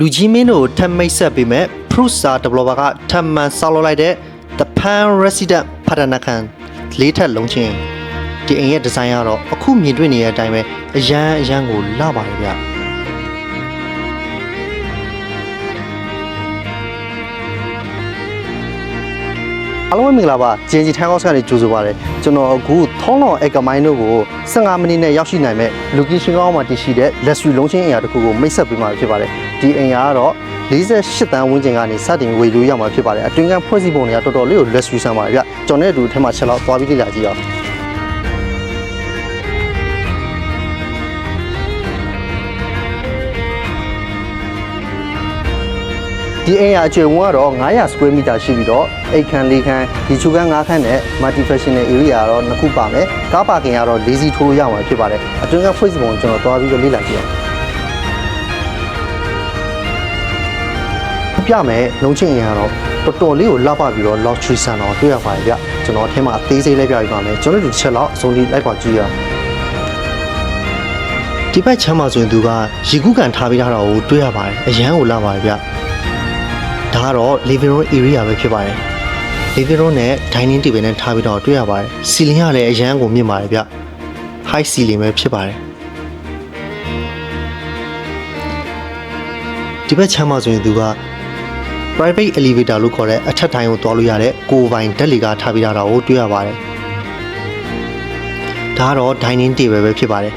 လူကြီးမင်းတို့ထပ်မိတ်ဆက်ပေးမဲ့ Prusa developer ကထပ်မံဆောက်လုပ်လိုက်တဲ့ The Pan Resident ဖဒနာကန်လေးထပ်လုံးချင်းဒီအိမ်ရဲ့ဒီဇိုင်းကတော့အခုမြင်တွေ့နေတဲ့အတိုင်းပဲအရန်အရန်ကိုလှပါတယ်ဗျ အားလုံးပဲမင်္ဂလာပါဂျင်ဂျီထန်းကောက်စ်ကနေကြိုဆိုပါရစေကျွန်တော်အခုထုံးလောင်အက်ကမိုင်းတို့ကို15မိနစ်နဲ့ရောက်ရှိနိုင်မဲ့လူကီရှင်ကောင်းမှာတည်ရှိတဲ့လက်ဆွေလုံးချင်းအင်အားတစ်ခုကိုမိတ်ဆက်ပေးမှာဖြစ်ပါတယ်ဒီအင်အားကတော့48တန်းဝန်းကျင်ကနေစတင်ဝေလို့ရမှာဖြစ်ပါတယ်အတွင်းကဖွဲ့စည်းပုံတွေကတော်တော်လေးကိုလက်ဆွေဆန်းပါတယ်ဗျကျွန်တော်နဲ့အတူအထက်မှာချက်လောက်သွားပြီးလေ့လာကြည့်အောင် ဒီအိမ်ရအကျယ်ဝန်းကတော့900 square meter ရှိပြီးတော့အိတ်ခန်း၄ခန်းဒီချူခန်း၅ခန်းနဲ့ multi functional area ကတော့နှစ်ခုပါမယ်ကားပါကင်ကတော့၄စီးထိုးလို့ရမှာဖြစ်ပါတယ်အတွင်းကဖွဲ့စည်းပုံကိုကျွန်တော်သွားပြီးတော့လေ့လာကြည့်အောင်ပြမယ်လုံးချင်းရင်ကတော့တော်တော်လေးကိုလှပပြီးတော့ lock tree ဆန်တော့တွေ့ရပါတယ်ဗျကျွန်တော်အထက်မှာအသေးစိတ်လေးပြပြပါမယ်ကျွန်တော်တို့တစ်ချက်လောက်အစုံလေးလိုက်ပါကြည့်ရအောင်ဒီဘက်ချမ်းမှာဆိုရင်သူကရေကူးကန်ထားပေးထားတာကိုတွေ့ရပါတယ်အရန်ကိုလှပါတယ်ဗျ ဒါကတော့ living room area ပဲဖြစ်ပါတယ် living room နဲ့ dining table နဲ့ထားပြီးတော့တွေ့ရပါတယ်စီလင်းကလည်းအရန်ကိုမြင့်ပါတယ်ဗျ high ceiling ပဲဖြစ်ပါတယ်ဒီဘက်ချမ်းမှာဆိုရင်သူက private elevator လို့ခေါ်တဲ့အထက်တိုင်းကိုသွားလို့ရတဲ့ကိုယ်ပိုင်ဓာတ်လီကားထားပေးထားတာကိုတွေ့ရပါတယ်ဒါကတော့ dining table ပဲဖြစ်ပါတယ်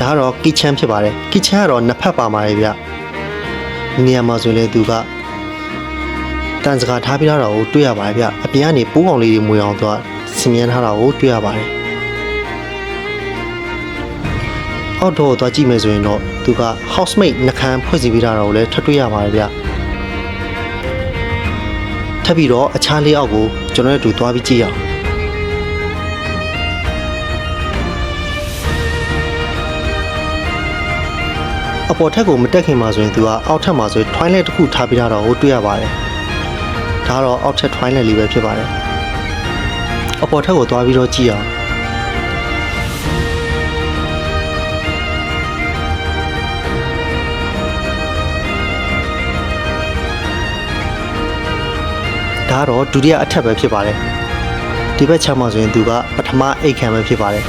ဒါကတော့ kitchen ဖြစ်ပါတယ် kitchen ကတော့နှစ်ဖက်ပါပါတယ်ဗျနေရာမှာဆိုရင်လည်းသူက တန်စကာထားပေးထားတာကိုတွေ့ရပါတယ်ဗျအပြင်ကနေပိုးကောင်လေးတွေမွေအောင်သွားစင်မြန်းထားတာကိုတွေ့ရပါတယ်အောက်တော့သွားကြည့်မယ်ဆိုရင်တော့သူက housemate နှခမ်းဖွဲ့စည်းပေးထားတာကိုလည်းထပ်တွေ့ရပါတယ်ဗျထပ်ပြီးတော့အခြားလေးအောက်ကိုကျွန်တော်တို့အတူသွားပြီးကြည့်ရအောင်အပေါ်ထက်ကိုမတက်ခင်မှာဆိုရင်သူကအောက်ထက်မှာဆိုရင် toilet တစ်ခုထားပေးထားတာကိုတွေ့ရပါတယ် ဒါကတော့အောက်ထက် toilet လေးပဲဖြစ်ပါတယ်အပေါ်ထက်ကိုသွားပြီးတော့ကြည့်အောင်ဒါကတော့ဒုတိယအထက်ပဲဖြစ်ပါတယ်ဒီဘက်ချမ်းမှာဆိုရင်သူကပထမအိတ်ခံပဲဖြစ်ပါတယ်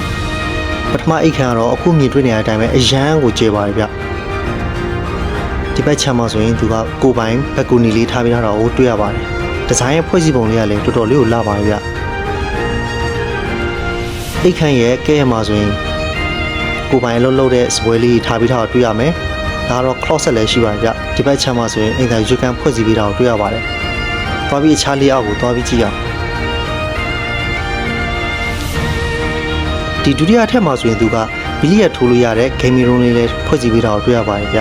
ပထမအိတ်ခံကတော့အခုမြင်တွေ့နေတဲ့အတိုင်းပဲအရန်ကိုကျေပါတယ်ဗျဒီဘက်ချမ်းမှာဆိုရင်သူကကိုယ်ပိုင်ဘက်ကူနီလေးထားပေးထားတာကိုတွေ့ရပါတယ် ဒီဇိုင်းရဲ့ဖွဲ့စည်းပုံလေးကလည်းတော်တော်လေးကိုလှပါတယ်ဗျအိတ်ခံရဲ့ကဲရမှာဆိုရင်ကိုယ်ပိုင်အလုပ်လုပ်တဲ့စပွဲလေးထားပေးထားတာတွေ့ရမယ်ဒါကတော့ closet လည်းရှိပါတယ်ဗျဒီဘက်ချမ်းမှာဆိုရင်အင်တာယူကန်ဖွဲ့စည်းပေးတာကိုတွေ့ရပါတယ်သွားပြီးအခြားလေးအောက်ကိုသွားပြီးကြည့်အောင်ဒီဒုတိယအထက်မှာဆိုရင်သူကဘီလီယက်ထိုးလို့ရတဲ့ gaming room လေးလည်းဖွဲ့စည်းပေးတာကိုတွေ့ရပါတယ်ဗျ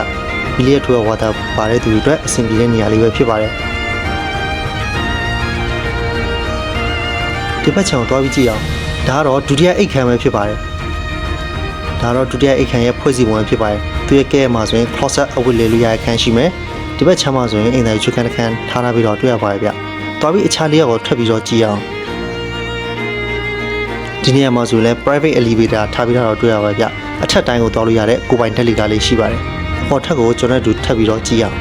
ဘီလီယက်ထိုးရဝါတာပါတဲ့သူတွေအတွက်အဆင်ပြေတဲ့နေရာလေးပဲဖြစ်ပါတယ် ဒီဘက်ချောင်သွားပြီးကြည့်အောင်ဒါကတော့ဒုတိယအိတ်ခံပဲဖြစ်ပါတယ်ဒါတော့ဒုတိယအိတ်ခံရဲ့ဖွဲ့စည်းပုံပဲဖြစ်ပါတယ်သူရဲ့ကဲမှာဆိုရင် closet အဝတ်လေးလို့ရတဲ့ခန်းရှိမယ်ဒီဘက်ချမ်းမှာဆိုရင်အိမ်သားချွတ်ခန်းတစ်ခန်းထားထားပြီးတော့တွေ့ရပါတယ်ဗျသွားပြီးအခြားလေးရောထွက်ပြီးတော့ကြည့်အောင်ဒီနေရာမှာဆိုရင်လည်း private elevator ထားပြီးတော့တွေ့ရပါတယ်ဗျအထက်တိုင်းကိုသွားလို့ရတဲ့ကိုပိုင်တက်လီကားလေးရှိပါတယ်အပေါ်ထက်ကိုကျွန်တော်တို့ထပ်ပြီးတော့ကြည့်အောင်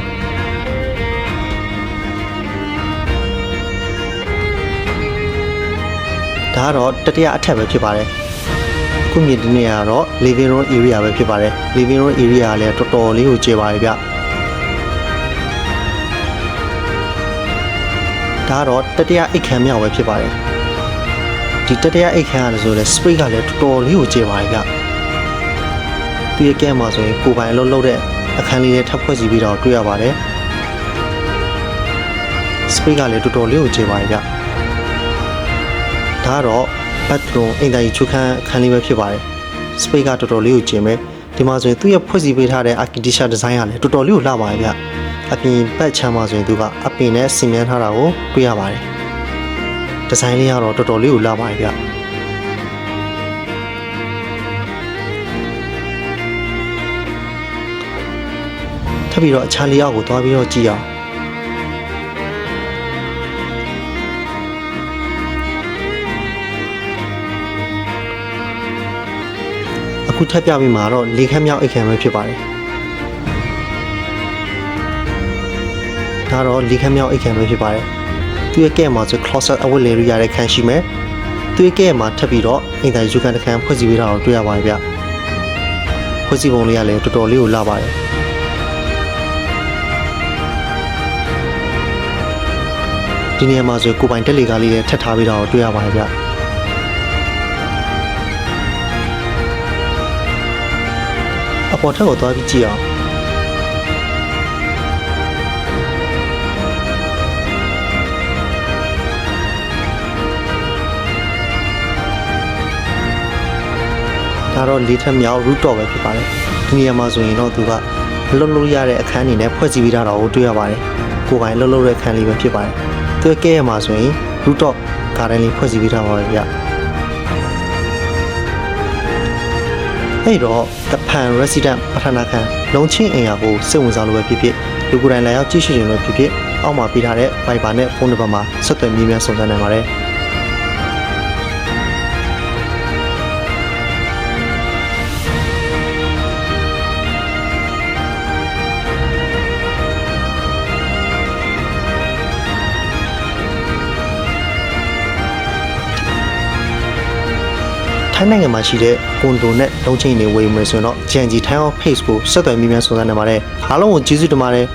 ကတော့တတိယအထက်ပဲဖြစ်ပါတယ်အခုမြင်ဒီနေရာကတော့ living room area ပဲဖြစ်ပါတယ် living room area ကလည်းတော်တော်လေးကိုကျယ်ပါတယ်ဗျဒါကတော့တတိယအိတ်ခမ်းမြောက်ပဲဖြစ်ပါတယ်ဒီတတိယအိတ်ခမ်းကလည်းဆိုလဲ space ကလည်းတော်တော်လေးကိုကျယ်ပါတယ်ဗျသူရဲ့ကဲမှာဆိုရင်ကိုယ်ပိုင်အလုပ်လုပ်တဲ့အခန်းလေးနဲ့ထပ်ဖွဲ့စည်းပြီးတော့တွေ့ရပါတယ် space ကလည်းတော်တော်လေးကိုကျယ်ပါတယ်ဗျ ဒါကတော့ bathroom အိမ်သားကြီးချုပ်ခန်းအခန်းလေးပဲဖြစ်ပါတယ် space ကတော်တော်လေးကိုကျယ်မယ်ဒီမှာဆိုရင်သူ့ရဲ့ဖွဲ့စည်းပေးထားတဲ့ architecture design ကလည်းတော်တော်လေးကိုလှပါတယ်ဗျအပြင်ဘက်ချမ်းမှာဆိုရင်သူကအပင်နဲ့ဆင်မြန်းထားတာကိုတွေ့ရပါတယ်ဒီဇိုင်းလေးကတော့တော်တော်လေးကိုလှပါတယ်ဗျထပ်ပြီးတော့အခြားလေးအောက်ကိုသွားပြီးတော့ကြည့်အောင် အခုထပ်ပြပြီးမှာတော့လေခမ်းမြောက်အိတ်ခံပဲဖြစ်ပါတယ်ဒါကတော့လီခမ်းမြောက်အိတ်ခံပဲဖြစ်ပါတယ်သူရဲ့ကဲမှာဆို closet အဝတ်လေရရတဲ့ခန်းရှိမယ်သူရဲ့ကဲမှာထပ်ပြီးတော့အိမ်သားယူကန်တစ်ခန်းဖွဲ့စည်းပေးတာကိုတွေ့ရပါတယ်ဗျဖွဲ့စည်းပုံလေးကလည်းတော်တော်လေးကိုလာပါတယ်ဒီနေရာမှာဆိုကိုပိုင်တက်လေကားလေးလည်းထပ်ထားပေးတာကိုတွေ့ရပါတယ်ဗျ အပေါ်ထက်ကိုသွားပြီးကြည့်အောင်ဒါတော့လေးထက်မြောက် root top ပဲဖြစ်ပါတယ်ဒီနေရာမှာဆိုရင်တော့သူကလှုပ်လို့ရတဲ့အခန်းအနေနဲ့ဖွဲ့စည်းပေးထားတာကိုတွေ့ရပါတယ်ကိုယ်ပိုင်လှုပ်လို့တဲ့အခန်းလေးပဲဖြစ်ပါတယ်သူကဲရမှာဆိုရင် root top garden လေးဖွဲ့စည်းပေးထားပါပဲဗျ အဲ့တော့တဖန် resident ပထနာခံလုံချင်းအင်အားကိုစိတ်ဝင်စားလို့ပဲဖြစ်ဖြစ်လူကိုယ်တိုင်လာရောက်ကြည့်ရှုရင်လည်းဖြစ်ဖြစ်အောက်မှာပေးထားတဲ့ Viber နဲ့ဖုန်းနံပါတ်မှာဆက်သွယ်မြင်းမြန်းစုံစမ်းနိုင်ပါတယ် ထိုင်းနိုင်ငံမှာရှိတဲ့ကွန်ဒိုနဲ့လုံချင်းတွေဝယ်ယူမယ်ဆိုရင်တော့ JNG Thai Off Page ကိုဆက်သွယ်မိမြန်စုံစမ်းနေပါတယ်အားလုံးကိုကျေးဇူးတင်ပါတယ်